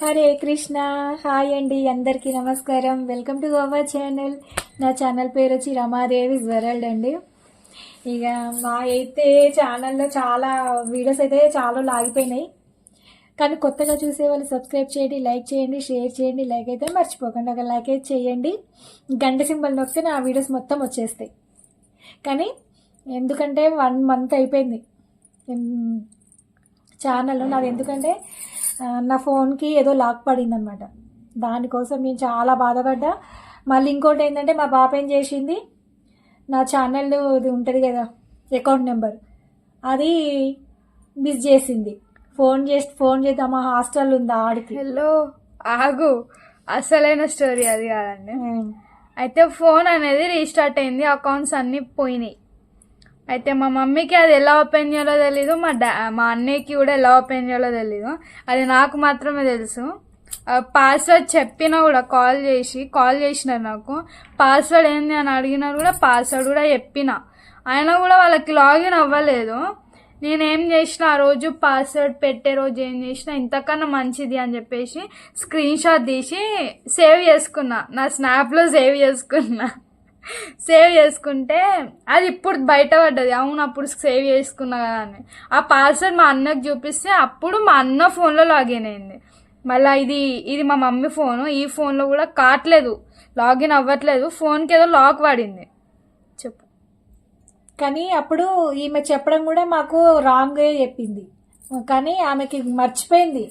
Hare Krishna hi అండి అందరికీ నమస్కారం. వెల్కమ్ టు గోవా ఛానల్ నా ఛానల్ పేరు వచ్చి రమాదేవి వరల్డ్ అండి. ఇక మా అయితే ఛానల్లో చాలా వీడియోస్ అయితే చాలా లాగిపోయినాయి. కానీ కొత్తగా చూసే వాళ్ళు సబ్స్క్రైబ్ చేయండి లైక్ చేయండి షేర్ చేయండి లైక్ అయితే మర్చిపోకండి. ఒక లైక్ అయితే చేయండి. గంట సింబల్ నొక్కితే నా వీడియోస్ మొత్తం వచ్చేస్తాయి. కానీ ఎందుకంటే వన్ మంత్ అయిపోయింది. ఛానల్ నాది ఎందుకంటే నా ఫోన్కి ఏదో లాక్ పడింది అనమాట దానికోసం నేను చాలా బాధపడ్డా. మళ్ళీ ఇంకోటి ఏంటంటే మా పాప ఏం చేసింది? నా ఛానల్ ఇది ఉంటుంది కదా అకౌంట్ నెంబర్. అది మిస్ చేసింది. ఫోన్ చేసి ఫోన్ చేద్దాం మా హాస్టల్ ఉందా ఆడికి? హలో ఆగు. అసలైన స్టోరీ అది కాదండి. అయితే ఫోన్ అనేది రీస్టార్ట్ అయింది అకౌంట్స్ అన్నీ పోయినాయి. అయితే మా మమ్మీకి అది ఎలా ఓపెన్ చేయాలో తెలీదు మా డా మా అన్నయ్యకి కూడా ఎలా ఓపెన్ చేయాలో తెలీదు. అది నాకు మాత్రమే తెలుసు. పాస్వర్డ్ చెప్పినా కూడా కాల్ చేసి కాల్ చేసినారు నాకు. పాస్వర్డ్ ఏంది అని అడిగినారు కూడా పాస్వర్డ్ కూడా చెప్పిన. అయినా కూడా వాళ్ళకి లాగిన్ అవ్వలేదు. నేనేం చేసిన ఆ రోజు పాస్వర్డ్ పెట్టే రోజు ఏం చేసిన ఇంతకన్నా మంచిది అని చెప్పేసి స్క్రీన్ షాట్ తీసి సేవ్ చేసుకున్నా. నా స్నాప్లో సేవ్ చేసుకున్నా. సేవ్ చేసుకుంటే అది ఇప్పుడు బయట పడ్డది అవును అప్పుడు సేవ్ చేసుకున్నా కదా అని. ఆ పాస్వర్డ్ మా అన్నకు చూపిస్తే అప్పుడు మా అన్న ఫోన్లో లాగిన్ అయింది. మళ్ళీ ఇది ఇది మా మమ్మీ ఫోను. ఈ ఫోన్లో కూడా కావట్లేదు. లాగిన్ అవ్వట్లేదు. ఫోన్కి ఏదో లాక్ పడింది. చెప్పు. కానీ అప్పుడు ఈమె చెప్పడం కూడా మాకు రాంగ్ చెప్పింది. కానీ ఆమెకి మర్చిపోయింది.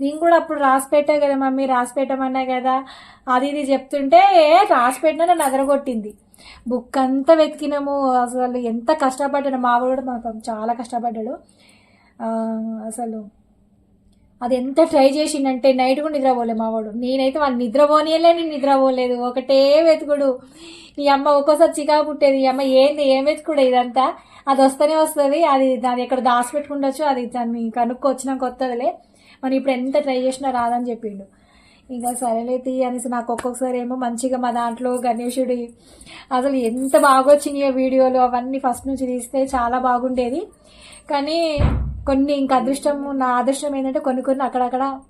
నేను కూడా అప్పుడు రాసి పెట్టా కదా మమ్మీ రాసి పెట్టమన్నా కదా? అది ఇది చెప్తుంటే ఏ రాసి పెట్టినా నన్ను అదరగొట్టింది. బుక్ అంతా వెతికినాము. అసలు ఎంత కష్టపడ్డాడు. మా కూడా మాకు పాపం చాలా కష్టపడ్డాడు. అసలు అది ఎంత ట్రై చేసిండంటే నైట్ కూడా నిద్రపోలే మావాడు నేనైతే వాళ్ళు నిద్రపోనియలే నేను నిద్రపోలేదు. ఒకటే వెతుకుడు. ఈ అమ్మ ఒక్కోసారి చికా పుట్టేది. ఈ అమ్మ ఏంది? ఏం వెతుకుడు ఇదంతా? అది వస్తేనే వస్తుంది. అది దాని ఎక్కడ దాచిపెట్టుకుండొచ్చు? అది దాన్ని కనుక్కొచ్చినాక వస్తుందిలే మనం ఇప్పుడు ఎంత ట్రై చేసినా రాదని చెప్పిండు. ఇంకా సరేలే తీ అనేసి నాకు ఒక్కొక్కసారి ఏమో మంచిగా మా దాంట్లో గణేశుడి అసలు ఎంత బాగా వచ్చినాయో వీడియోలు అవన్నీ ఫస్ట్ నుంచి తీస్తే చాలా బాగుండేది. కానీ కొన్ని ఇంకా అదృష్టం నా అదృష్టం ఏంటంటే కొన్ని కొన్ని అక్కడక్కడ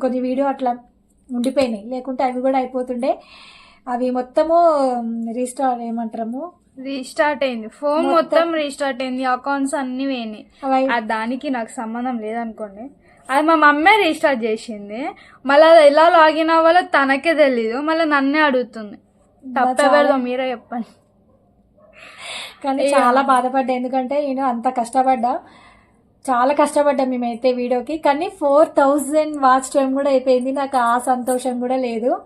కొన్ని వీడియో అట్లా ఉండిపోయినాయి. లేకుంటే అవి కూడా అయిపోతుండే. అవి మొత్తము రీస్టార్ ఏమంటాము రీస్టార్ట్ అయింది. ఫోన్ మొత్తం- రీస్టార్ట్ అయింది. అకౌంట్స్ అన్ని పోయినాయి. దానికి నాకు సంబంధం లేదనుకోండి. అది మా మమ్మీ రీస్టార్ట్ చేసింది. మళ్ళీ అది ఎలా లాగిన్ అవ్వాలో తనకే తెలీదు. మళ్ళీ నన్నే అడుగుతుంది. తప్పెవరిదో మీరే చెప్పండి. కానీ చాలా బాధపడ్డా. ఎందుకంటే నేను అంత కష్టపడ్డా. చాలా కష్టపడ్డా మేమైతే వీడియోకి. కానీ ఫోర్ థౌజండ్ వాచ్ టైం కూడా అయిపోయింది. నాకు ఆ సంతోషం కూడా లేదు.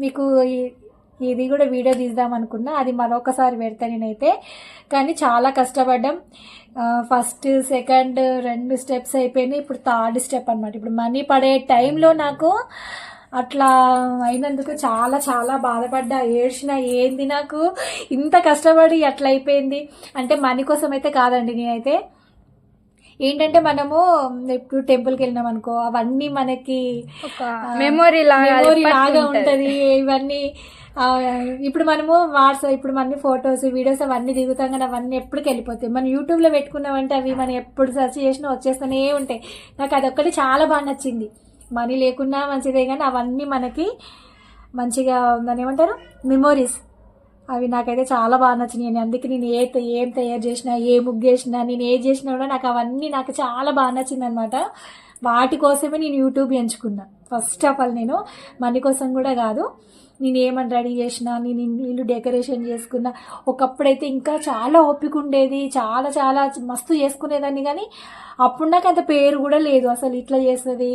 మీకు ఇది కూడా వీడియో తీద్దాం అనుకున్నా. అది మరొకసారి పెడతా నేనైతే. కానీ చాలా కష్టపడ్డాం. ఫస్ట్ సెకండ్ రెండు స్టెప్స్ అయిపోయినాయి. ఇప్పుడు థర్డ్ స్టెప్ అనమాట ఇప్పుడు మనీ పడే టైంలో నాకు అట్లా అయినందుకు చాలా చాలా బాధపడ్డా. ఏడ్చిన ఏంది నాకు? ఇంత కష్టపడి అట్లా అయిపోయింది. అంటే మనీ కోసం అయితే కాదండి నేనైతే. ఏంటంటే మనము ఇప్పుడు టెంపుల్కి వెళ్ళినాం అనుకో అవన్నీ మనకి మెమొరీ లాగా మెమొరీ లాగా ఉంటది. ఇవన్నీ ఇప్పుడు మనము వాట్సాప్ ఇప్పుడు మన ఫొటోస్ వీడియోస్ అవన్నీ దిగుతాం కానీ అవన్నీ ఎప్పటికి వెళ్ళిపోతాయి. మనం యూట్యూబ్లో పెట్టుకున్నామంటే అవి మనం ఎప్పుడు సెర్చ్ చేసినా వచ్చేస్తూనే ఉంటాయి. నాకు అదొక్కటి చాలా బాగా నచ్చింది. మనీ లేకున్నా మంచిదే కానీ అవన్నీ మనకి మంచిగా ఉందని ఏమంటారు? మెమోరీస్ అవి నాకైతే చాలా బాగా నచ్చినాయి. నేను అందుకే నేను ఏ ఏం తయారు చేసినా ఏ ముగ్గు చేసినా నేను ఏది చేసినా కూడా నాకు అవన్నీ నాకు చాలా బాగా నచ్చింది అనమాట వాటి కోసమే నేను యూట్యూబ్ ఎంచుకున్నా. ఫస్ట్ ఆఫ్ ఆల్ నేను మనీ కోసం కూడా కాదు. నేను ఏమని రెడీ చేసినా నేను ఇల్లు- డెకరేషన్ చేసుకున్నా ఒకప్పుడైతే ఇంకా చాలా ఓపిక ఉండేది చాలా చాలా మస్తు చేసుకునేదాన్ని కానీ అప్పుడు నాకు అంత పేరు కూడా లేదు. అసలు ఇట్లా చేస్తుంది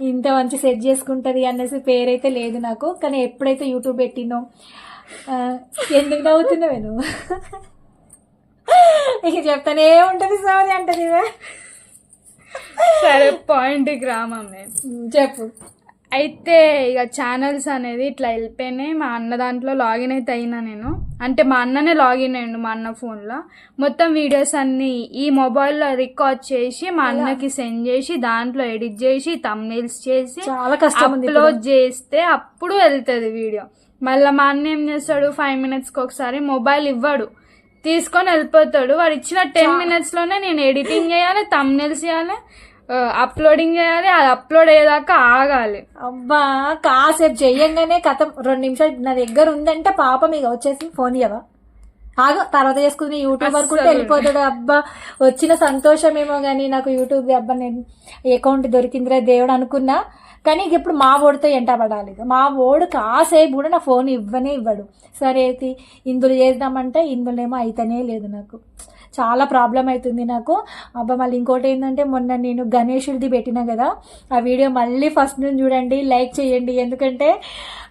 ఇంత మంచి సెట్ చేసుకుంటుంది అనేసి పేరైతే లేదు నాకు. కానీ ఎప్పుడైతే యూట్యూబ్ పెట్టినో ఎందుకు నవ్వుతున్నావే నువ్వు? ఇక చెప్తానే ఉంటుంది సోది అంటది. సరే పాయింట్ గ్రామమే చెప్పు. అయితే ఇక ఛానల్స్ అనేది ఇట్లా వెళ్ళిపోయినాయి. మా అన్న దాంట్లో లాగిన్ అయితే అయినా నేను. అంటే మా అన్ననే లాగిన్ అయ్యిండు మా అన్న ఫోన్లో మొత్తం వీడియోస్ అన్ని ఈ మొబైల్లో రికార్డ్ చేసి మా అన్నకి సెండ్ చేసి దాంట్లో ఎడిట్ చేసి తమ్నేల్స్ చేసి చాలా కష్టం. అప్లోడ్ చేస్తే అప్పుడు వెళ్తుంది వీడియో మళ్ళీ మా అన్న ఏం చేస్తాడు? ఫైవ్ మినిట్స్కి ఒకసారి మొబైల్ ఇవ్వడు. తీసుకొని వెళ్ళిపోతాడు. వాడు ఇచ్చిన టెన్ మినిట్స్లోనే నేను ఎడిటింగ్ చేయాలి తమ్నేల్స్ చేయాలి అప్లోడింగ్ చేయాలి అది అప్లోడ్ అయ్యేదాకా ఆగాలి. అబ్బా కాసేపు చెయ్యంగానే కథ రెండు నిమిషాలు నా దగ్గర ఉందంటే పాపం ఇక వచ్చేసి ఫోన్ ఇవ్వవా ఆగు తర్వాత చేసుకుని యూట్యూబ్ వరకు అస్సలు. వెళ్ళిపోతాడు అబ్బా వచ్చిన సంతోషమేమో కానీ నాకు యూట్యూబ్ అబ్బా నేను అకౌంట్ దొరికిందిరా దేవుడు అనుకున్నా. కానీ ఇప్పుడు మా ఓడితో ఎంట పడాలి. మా ఓడు కాసేపు కూడా నా ఫోన్ ఇవ్వనే ఇవ్వడు. సరే అయితే ఇందులో చేద్దామంటే ఇందులో ఏమో అయితేనే లేదు నాకు. చాలా ప్రాబ్లం అవుతుంది నాకు. అబ్బా మళ్ళీ ఇంకోటి ఏంటంటే మొన్న నేను గణేషుడిది పెట్టినా కదా ఆ వీడియో మళ్ళీ ఫస్ట్ నుంచి చూడండి లైక్ చేయండి. ఎందుకంటే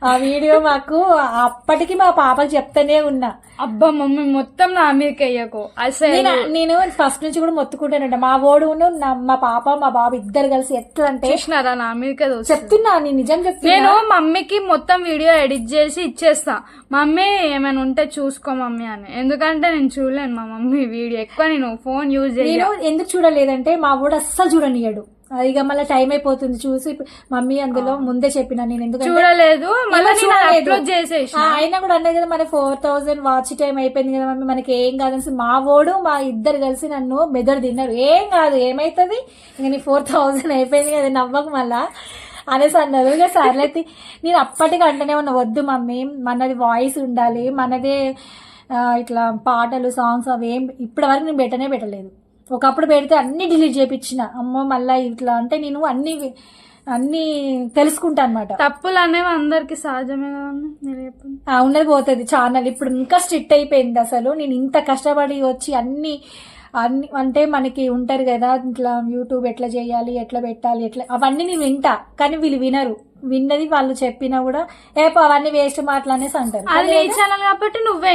ఆ వీడియో మాకు అప్పటికి మా పాపకి చెప్తానే ఉన్నా. అబ్బా మమ్మీ మొత్తం నా మీదకి అయ్యకు అసలు నేను ఫస్ట్ నుంచి కూడా మొత్తుకుంటానంట. మా ఓడును నా- మా పాప మా బాబు ఇద్దరు కలిసి ఎట్లా అంటే చూసినారా? నా మీదకే. చెప్తున్నా నేను నిజం చెప్తున్నా. నేను మమ్మీకి మొత్తం వీడియో ఎడిట్ చేసి ఇచ్చేస్తా. మమ్మీ ఏమైనా ఉంటే చూసుకో మమ్మీ అని. ఎందుకంటే నేను చూడలేను మా మమ్మీ వీడియో. ఎక్కువ నేను ఫోన్ యూజ్ నేను ఎందుకు చూడలేదంటే మా ఊడు అస్సలు చూడనియడు ఇక మళ్ళీ టైం అయిపోతుంది చూసి మమ్మీ అందులో ముందే చెప్పిన నేను ఎందుకంటే చూడలేదు. మళ్ళీ నేను చూడలేదు. అప్లోడ్ చేసేసి ఆ, అయినా కూడా అన్నది కదా మన ఫోర్ థౌసండ్ వాచ్ టైం అయిపోయింది కదా మమ్మీ మనకి ఏం కాదని మా ఓడు మా ఇద్దరు కలిసి నన్ను మెదడు తిన్నారు. ఏం కాదు ఏమైతుంది? ఇంక నీ ఫోర్ థౌసండ్ అయిపోయింది కదా నవ్వకు మళ్ళా అనేసి అన్నారు. ఇక సర్లే తి- నేను అప్పటికి అంటేనే ఉన్నా వద్దు మమ్మీ మనది వాయిస్ ఉండాలి మనదే ఇట్లా పాటలు సాంగ్స్ అవి ఏం ఇప్పటి వరకు నేను పెట్టనే పెట్టలేదు. ఒకప్పుడు పెడితే అన్ని డిలీట్ చేపించిన అమ్మో మళ్ళీ ఇట్లా అంటే నేను అన్ని అన్ని తెలుసుకుంటా అనమాట తప్పులు అనేవి అందరికి సహజమే ఉన్నది పోతుంది ఛానల్ ఇప్పుడు ఇంకా స్ట్రిక్ట్ అయిపోయింది అసలు. నేను ఇంత కష్టపడి వచ్చి అన్ని అన్ని అంటే మనకి ఉంటారు కదా ఇట్లా యూట్యూబ్ ఎట్లా చేయాలి ఎట్లా పెట్టాలి ఎట్లా అవన్నీ నేను వింటా కానీ వీళ్ళు వినరు. విన్నది వాళ్ళు చెప్పినా కూడా ఏ పో, అవన్నీ వేస్ట్ మాటలు అనేసి అంటారు. అది నీ ఛానల్ కాబట్టి నువ్వే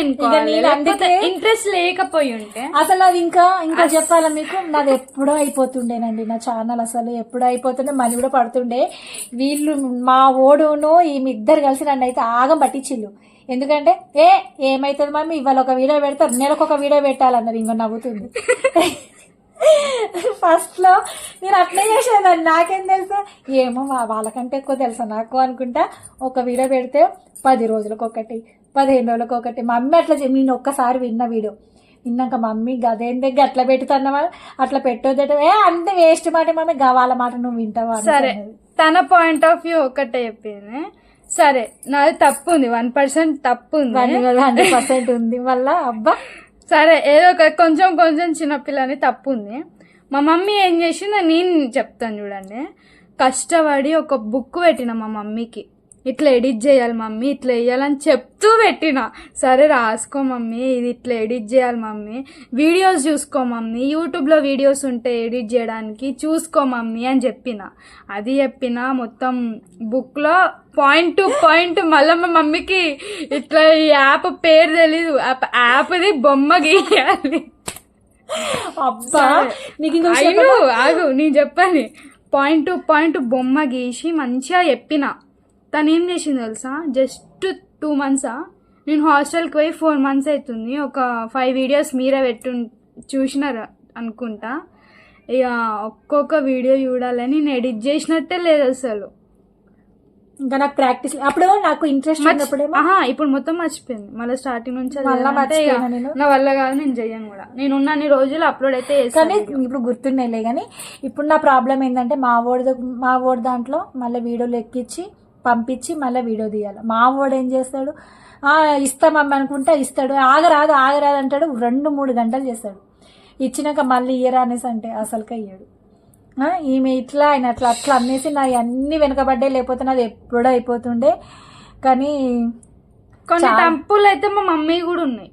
ఇంట్రెస్ట్ లేకపోయి ఉంటే. అసలు అది ఇంకా ఇంకా చెప్పాలా మీకు? నాది ఎప్పుడో అయిపోతుండేనండి నా ఛానల్ అసలు. ఎప్పుడో అయిపోతుండే మనీ కూడా పడుతుండే. వీళ్ళు మా ఓడును ఈమె ఇద్దరు కలిసి నన్ను అయితే ఆగం పట్టించిల్లు ఎందుకంటే ఏ ఏమైతుంది మమ్మీ? ఇవాళ ఒక వీడియో పెడతారు నెలకు ఒక వీడియో పెట్టాలన్నారు ఇంకో నవ్వుతుంది. ఫస్ట్లో నేను అట్లే చేసేదాన్ని. నాకేం తెలుసా? ఏమో మా వాళ్ళకంటే ఎక్కువ తెలుసా నాకు అనుకుంటా. ఒక వీడియో పెడితే పది రోజులకు ఒకటి పదిహేను రోజులకు ఒకటి మమ్మీ అట్లా నేను ఒక్కసారి విన్న వీడియో విన్నాక మమ్మీ గదేం దగ్గర అట్లా పెట్టుతున్నావా అట్లా పెట్టొద్దట ఏ అంత వేస్ట్ మాట మమ్మీ. గా వాళ్ళ మాట నువ్వు వింటావా? సరే. తన పాయింట్ ఆఫ్ వ్యూ ఒకటే చెప్పింది. సరే నాది తప్పు ఉంది వన్ పర్సెంట్ తప్పు ఉంది హండ్రెడ్ పర్సెంట్ ఉంది. వల్ల అబ్బా. సరే ఏదో ఒక కొంచెం కొంచెం చిన్నపిల్లని తప్పు ఉంది మా మమ్మీ ఏం చేసిందో నేను చెప్తాను చూడండి. కష్టపడి ఒక బుక్ పెట్టిన మా మమ్మీకి. ఇట్లా ఎడిట్ చేయాలి మమ్మీ ఇట్లా వేయాలని చెప్తూ పెట్టిన. సరే రాసుకో మమ్మీ ఇది ఇట్లా ఎడిట్ చేయాలి మమ్మీ. వీడియోస్ చూసుకో మమ్మీ యూట్యూబ్లో వీడియోస్ ఉంటాయి ఎడిట్ చేయడానికి చూసుకో మమ్మీ అని చెప్పిన. అది చెప్పిన మొత్తం బుక్లో పాయింట్ టు పాయింట్ మళ్ళీ మా మమ్మీకి ఇట్లా ఈ యాప్ పేరు తెలీదు. యాప్- యాప్ది బొమ్మ గీయాలి. అబ్బా నీకు ఇంకో విషయం అయిను ఆగు నేను చెప్పాను పాయింట్ టు పాయింట్ బొమ్మ గీసి మంచిగా చెప్పిన. తను ఏం చేసింది తెలుసా? జస్ట్ టూ మంత్సా నేను హాస్టల్కి పోయి ఫోర్ మంత్స్ అవుతుంది. ఒక ఫైవ్ వీడియోస్ మీరే పెట్టు చూసినారు అనుకుంటా. ఇక ఒక్కొక్క వీడియో చూడాలని నేను ఎడిట్ చేసినట్టే లేదు అసలు. ఇంకా నాకు ప్రాక్టీస్ అప్పుడు నాకు ఇంట్రెస్ట్ ఉన్నప్పుడేమో ఆహా ఇప్పుడు మొత్తం మర్చిపోయింది. మళ్ళీ స్టార్టింగ్ నుంచి మళ్ళా మర్చిపోయినా నేను. నా వల్ల కాదు నేను చెయ్యను కూడా. నేను ఉన్నన్ని రోజులు అప్లోడ్ అయితే కానీ ఇప్పుడు గుర్తున్నాయిలే కానీ ఇప్పుడు నా ప్రాబ్లం ఏంటంటే మా ఓడి మా ఓడి దాంట్లో మళ్ళీ వీడియోలు ఎక్కించి పంపించి మళ్ళీ వీడియో తీయాలి. మా ఓడు ఏం చేస్తాడు? "ఆ, ఇస్తామమ్మ అనుకుంటా ఇస్తాడు. ఆగరాదు ఆగరాదు అంటాడు. రెండు మూడు గంటలు చేస్తాడు. ఇచ్చినాక మళ్ళీ ఇయ్యరా అనేసి అంటే అసలుకే ఇయ్యడు. ఈమె ఇట్లా ఆయన అట్లా అట్లా అనేసి నా అన్ని వెనకబడ్డాయి లేకపోతే నాది ఎప్పుడో అయిపోతుండే. కానీ కొన్ని టంపులు అయితే మా మమ్మీ కూడా ఉన్నాయి.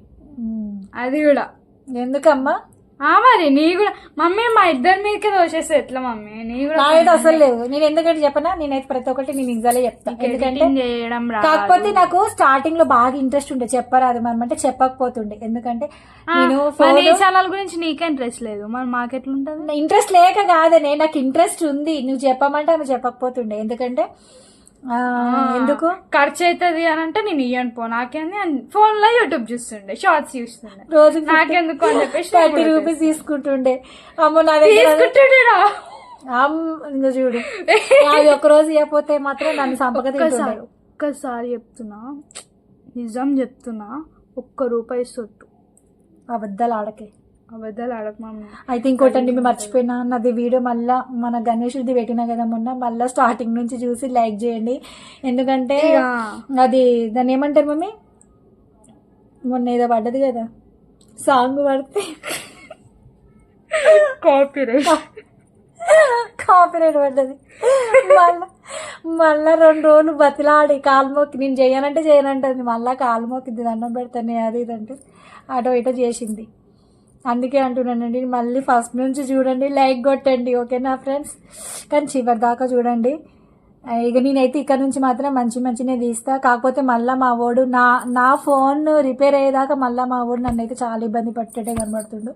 అది కూడా. ఎందుకమ్మా? మరి నీ కూడా మమ్మీ మా ఇద్దరి మీదకే దోషేస్తే ఎట్లా మమ్మీ? నీ కూడా నాకైతే అసలు లేవు నేను ఎందుకంటే చెప్పనా నేనైతే ప్రతి ఒక్కటి నేను నిజాలే చెప్తాను ఎందుకంటే చేయడం. కాకపోతే నాకు స్టార్టింగ్లో బాగా ఇంట్రెస్ట్ ఉండే చెప్పరాదు మనం అంటే చెప్పకపోతుండే. ఎందుకంటే నేను ఫోన్ ఛానల్ గురించి నీకే ఇంట్రెస్ట్ లేదు? మరి మాకెట్లుంటది ఇంట్రెస్ట్ లేక కాదనే నాకు ఇంట్రెస్ట్ ఉంది. నువ్వు చెప్పమంటే ఆమె చెప్పకపోతుండే. ఎందుకంటే ఎందుకు? ఖర్చు అవుతుంది అని అంటే నేను ఇయ్యను పో. నాకేంది? ఫోన్లో యూట్యూబ్ చూస్తుండే షార్ట్స్ చూస్తుండే. రోజు నాకెందుకు అని చెప్పేసి థర్టీ రూపీస్ తీసుకుంటుండే. అమ్మో నా దగ్గర తీసుకుంటుండేరా ఇంకో చూడు. అది ఒక రోజు ఇవ్వకపోతే మాత్రం నన్ను సంపక ఒక్కసారి తింటుండే. ఒక్కసారి చెప్తున్నా. నిజం చెప్తున్నా. ఒక్క రూపాయి సొట్టు. అబద్ధాలు ఆడకే. అబద్ధాలు ఆడక అయితే ఇంకోటండి మేము మర్చిపోయినా నాది వీడియో మళ్ళా మన గణేషుడిది పెట్టినా కదా మొన్న మళ్ళీ స్టార్టింగ్ నుంచి చూసి లైక్ చేయండి. ఎందుకంటే అది దాన్ని ఏమంటారు మమ్మీ? మొన్న ఏదో పడ్డది కదా. సాంగ్ పడితే కాపీరైట్ కాపీరైట్ పడ్డది. మళ్ళా మళ్ళా రెండు రోజులు బతిలాడి కాలు మొక్కి నేను చేయనంటే చేయనంటుంది మళ్ళా కాలు మొక్కింది దండం పెడతాను అది ఇది అంటే అటో ఇటో చేసింది. అందుకే అంటున్నానండి మళ్ళీ ఫస్ట్ నుంచి చూడండి లైక్ కొట్టండి ఓకేనా ఫ్రెండ్స్ కానీ చివరి దాకా చూడండి. ఇక నేనైతే ఇక్కడ నుంచి మాత్రం మంచి మంచినే తీస్తా. కాకపోతే మళ్ళీ మా వాడు నా నా ఫోన్ రిపేర్ అయ్యేదాకా మళ్ళీ మా వాడు నన్ను అయితే చాలా ఇబ్బంది పట్టేటే కనబడుతుండు.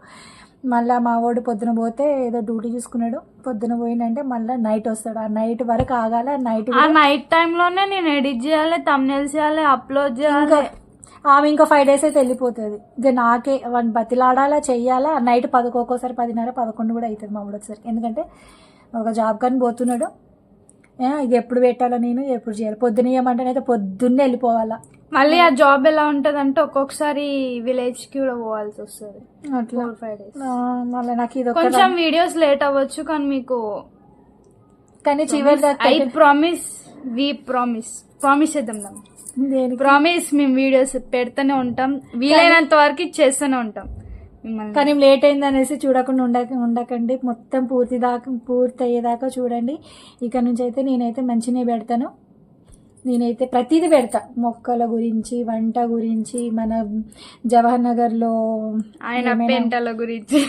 మళ్ళీ మా వాడు పొద్దున పోతే ఏదో డ్యూటీ చూసుకున్నాడు. పొద్దున పోయిందంటే మళ్ళీ నైట్ వస్తాడు. ఆ నైట్ వరకు ఆగాల నైట్ ఆ నైట్ టైంలోనే నేను ఎడిట్ చేయాలి తమ్నేల్స్ చేయాలి అప్లోడ్ చేయాలి. ఆమె ఇంకా ఫైవ్ డేస్ అయితే వెళ్ళిపోతుంది. ఇక నాకే వన్ బతిలాడాలా చెయ్యాలా? నైట్ పదకొ ఒక్కోసారి పదిన్నర పదకొండు కూడా అవుతుంది మా వచ్చేసరికి. ఎందుకంటే ఒక జాబ్ కానీ పోతున్నాడు. ఇక ఎప్పుడు పెట్టాలా నేను? ఎప్పుడు చేయాలి? పొద్దున ఇవ్వమంటేనైతే పొద్దున్నే వెళ్ళిపోవాలా. మళ్ళీ ఆ జాబ్ ఎలా ఉంటది అంటే ఒక్కొక్కసారి విలేజ్కి కూడా పోవాల్సి వస్తుంది. అట్లా. ఫైవ్ డేస్ మళ్ళీ నాకు ఇది కొంచెం వీడియోస్ లేట్ అవ్వచ్చు కానీ మీకు కానీ చివరి I promise we promise promise చేద్దాం ప్రామిస్ మేము వీడియోస్ పెడుతూనే ఉంటాం. వీలైనంత వరకు చేస్తూనే ఉంటాం. మిమ్మల్ని. కానీ లేట్ అయింది అనేసి చూడకుండా ఉండక ఉండకండి. మొత్తం పూర్తి దాకా పూర్తి అయ్యేదాకా చూడండి. ఇక నుంచి అయితే నేనైతే మంచినే పెడతాను. నేనైతే ప్రతిదీ పెడతా. మొక్కల గురించి వంట గురించి మన జవహర్ నగర్లో ఆయన పెంటల గురించి.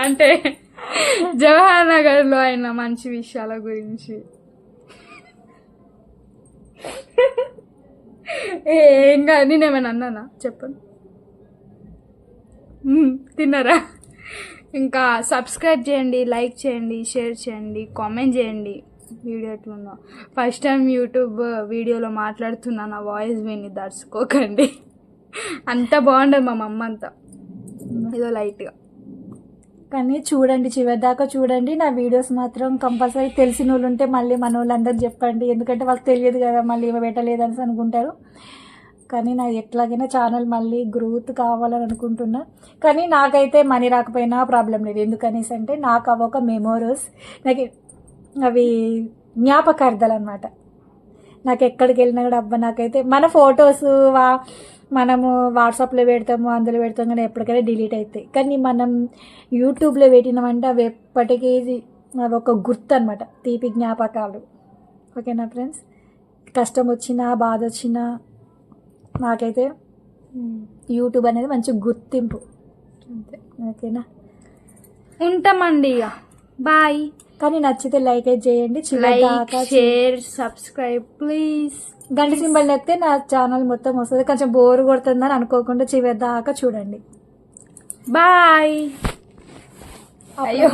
అంటే జవహర్ నగర్లో ఆయన మంచి విషయాల గురించి. ఏం కాదు నేనేమైనా అన్నానా? చెప్పండి. తిన్నారా? ఇంకా సబ్స్క్రైబ్ చేయండి లైక్ చేయండి షేర్ చేయండి కామెంట్ చేయండి. వీడియో ఎట్లుందో. ఫస్ట్ టైం యూట్యూబ్ వీడియోలో మాట్లాడుతున్నా నా వాయిస్ విని దర్చుకోకండి అంత బాగుండదు మా మమ్మ అంతా ఏదో లైట్గా కానీ చూడండి చివరి దాకా చూడండి. నా వీడియోస్ మాత్రం కంపల్సరీ తెలిసిన వాళ్ళు ఉంటే మళ్ళీ మన వాళ్ళందరూ చెప్పండి. ఎందుకంటే వాళ్ళకి తెలియదు కదా మళ్ళీ ఇవి పెట్టలేదు అనుకుంటారు. కానీ నా ఎట్లాగైనా ఛానల్ మళ్ళీ గ్రోత్ కావాలని అనుకుంటున్నా. కానీ నాకైతే మనీ రాకపోయినా ప్రాబ్లం లేదు. ఎందుకనేసి అంటే నాకు అవి ఒక మెమోరీస్ నాకు అవి జ్ఞాపకార్థాలు అనమాట నాకు ఎక్కడికి వెళ్ళినా కూడా అబ్బా నాకైతే మన ఫొటోస్ వా మనము వాట్సాప్లో పెడతాము అందులో పెడతాం కానీ ఎప్పటికైనా డిలీట్ అవుతాయి కానీ మనం యూట్యూబ్లో పెట్టినామంటే అవి ఎప్పటికీ అవి ఒక గుర్తు అనమాట తీపి జ్ఞాపకాలు. ఓకేనా ఫ్రెండ్స్? కష్టం వచ్చినా బాధ వచ్చినా నాకైతే యూట్యూబ్ అనేది మంచి గుర్తింపు. అంతే. ఓకేనా? ఉంటామండి ఇక బాయ్. కానీ నచ్చితే లైక్ చేయండి. Like share subscribe please. గంట సింబల్ నొక్కితే నా ఛానల్ మొత్తం వస్తుంది. కొంచెం బోర్ కొడుతుందని అనుకోకుండా చివరి దాకా చూడండి. బాయ్. అయ్యో.